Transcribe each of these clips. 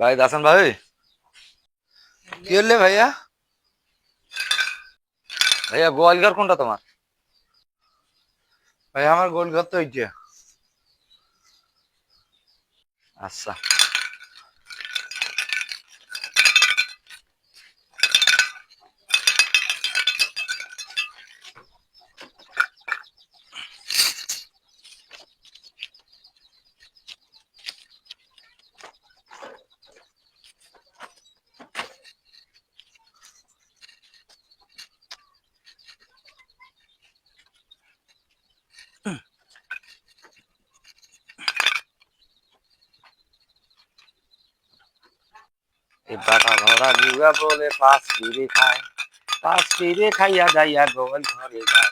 ভাই, দাসন ভাই। কি হলে ভাইয়া? ভাইয়া গোয়ালঘর কোনটা তোমার? ভাইয়া, আমার গোলঘর তো এইটা আচ্ছা। এই বাটা বলে পাঁচ পিড়ে খায় পাঁচ পিড়ে খাইয়া যাইয়া গোল ঘরে যায়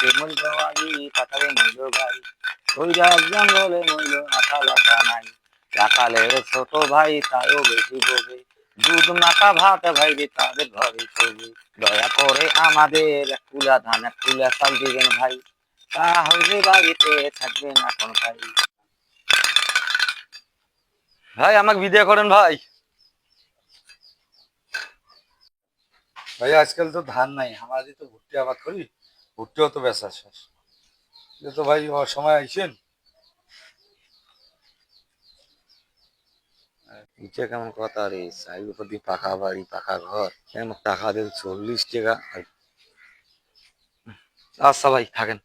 কেমন জঙ্গলে আঠা লাঠা নাই। ছোট ভাই তাও বেশি দুধ মাখা ভাত ভাই রে, তাদের ঘরে চলবে দয়া করে আমাদের কুলা ধান কুলা চাল দিবেন ভাই। তাহলে বাড়িতে থাকবেন এখন ভাই। ভাই, আমাকে বিদায় করেন ভাই। ভাই, আজকাল তো ধান নাই আমাদের তো ভুট্টি আবাদ করি, ভুট্টিও তো বেচা শেষ। যে তো ভাই সময় আইছেন? এটা কেমন কথা রে? সাইড উপর দিয়ে পাকা বাড়ি, পাকা ঘর, কেমন টাকা দেন চল্লিশ টাকা? আচ্ছা ভাই, থাকেন।